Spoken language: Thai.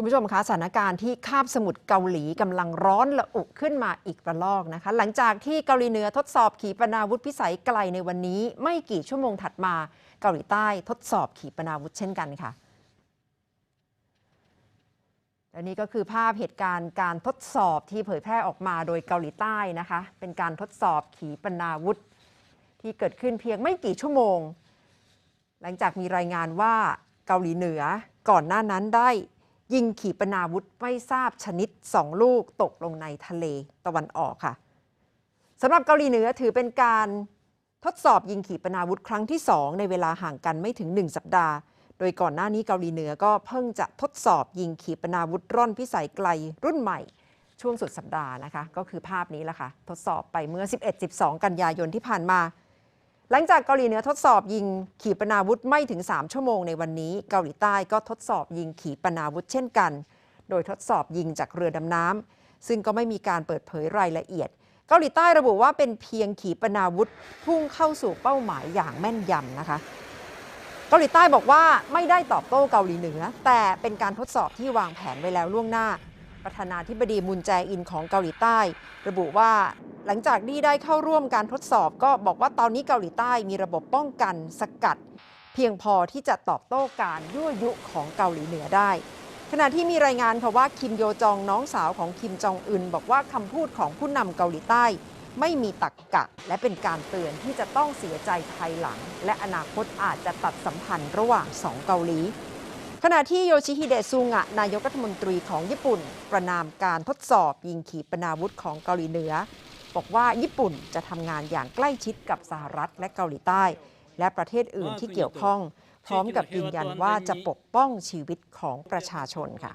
คุณผู้ชมคะสถานการณ์ที่คาบสมุทรเกาหลีกำลังร้อนระอุขึ้นมาอีกระลอกนะคะ หลังจากที่เกาหลีเหนือทดสอบขีปนาวุธพิสัยไกลในวันนี้ ไม่กี่ชั่วโมงถัดมาเกาหลีใต้ทดสอบขีปนาวุธเช่นกันค่ะและนี่ก็คือภาพเหตุการณ์การทดสอบที่เผยแพร่ออกมาโดยเกาหลีใต้นะคะ เป็นการทดสอบขีปนาวุธ ที่เกิดขึ้นเพียงไม่กี่ชั่วโมง หลังจากมีรายงานว่าเกาหลีเหนือก่อนหน้านั้นได้ ยิงขีปนาวุธไม่ทราบชนิด 2 ลูกตกลงในทะเลตะวันออกค่ะสำหรับเกาหลีเหนือถือเป็นการทดสอบยิงขีปนาวุธครั้งที่ 2 ในเวลาห่างกันไม่ถึง 1 สัปดาห์ โดยก่อนหน้านี้เกาหลีเหนือก็เพิ่งจะทดสอบยิงขีปนาวุธร่อนพิสัยไกลรุ่นใหม่ ช่วงสุดสัปดาห์นะคะ ก็คือภาพนี้แหละค่ะ ทดสอบไปเมื่อ 11-12 กันยายนที่ผ่านมา หลังจากเกาหลีเหนือทดสอบยิงขีปนาวุธไม่ถึง 3 ชั่วโมงในวันนี้ เกาหลีใต้ก็ทดสอบยิงขีปนาวุธเช่นกัน โดยทดสอบยิงจากเรือดำน้ำซึ่งก็ไม่มีการเปิดเผยรายละเอียด เกาหลีใต้ระบุว่าเป็นเพียงขีปนาวุธพุ่งเข้าสู่เป้าหมายอย่างแม่นยำนะคะ เกาหลีใต้บอกว่าไม่ได้ตอบโต้เกาหลีเหนือ แต่เป็นการทดสอบที่วางแผนไว้แล้วล่วงหน้า ประธานาธิบดีมุนแจอินของเกาหลีใต้ ระบุว่า หลังจากที่ได้เข้าร่วมการทดสอบก็บอกว่าตอนนี้เกาหลีใต้มีระบบป้องกันสกัด เพียงพอที่จะตอบโต้การยั่วยุของเกาหลีเหนือได้ ขณะที่มีรายงานค่ะว่าคิมโยจองน้องสาวของคิมจองอึนบอกว่าคำพูดของผู้นำเกาหลีใต้ ไม่มีตักกะ และเป็นการเตือนที่จะต้องเสียใจภายหลัง และอนาคตอาจจะตัดสัมพันธ์ระหว่างสองเกาหลีขณะที่โยชิฮิเดะซูงะนายกรัฐมนตรีของญี่ปุ่น ประนามการทดสอบยิงขีปนาวุธของเกาหลีเหนือ บอกว่าญี่ปุ่นจะทำงานอย่างใกล้ชิดกับสหรัฐและเกาหลีใต้ และประเทศอื่นที่เกี่ยวข้อง พร้อมกับยืนยันว่าจะปกป้องชีวิตของประชาชนค่ะ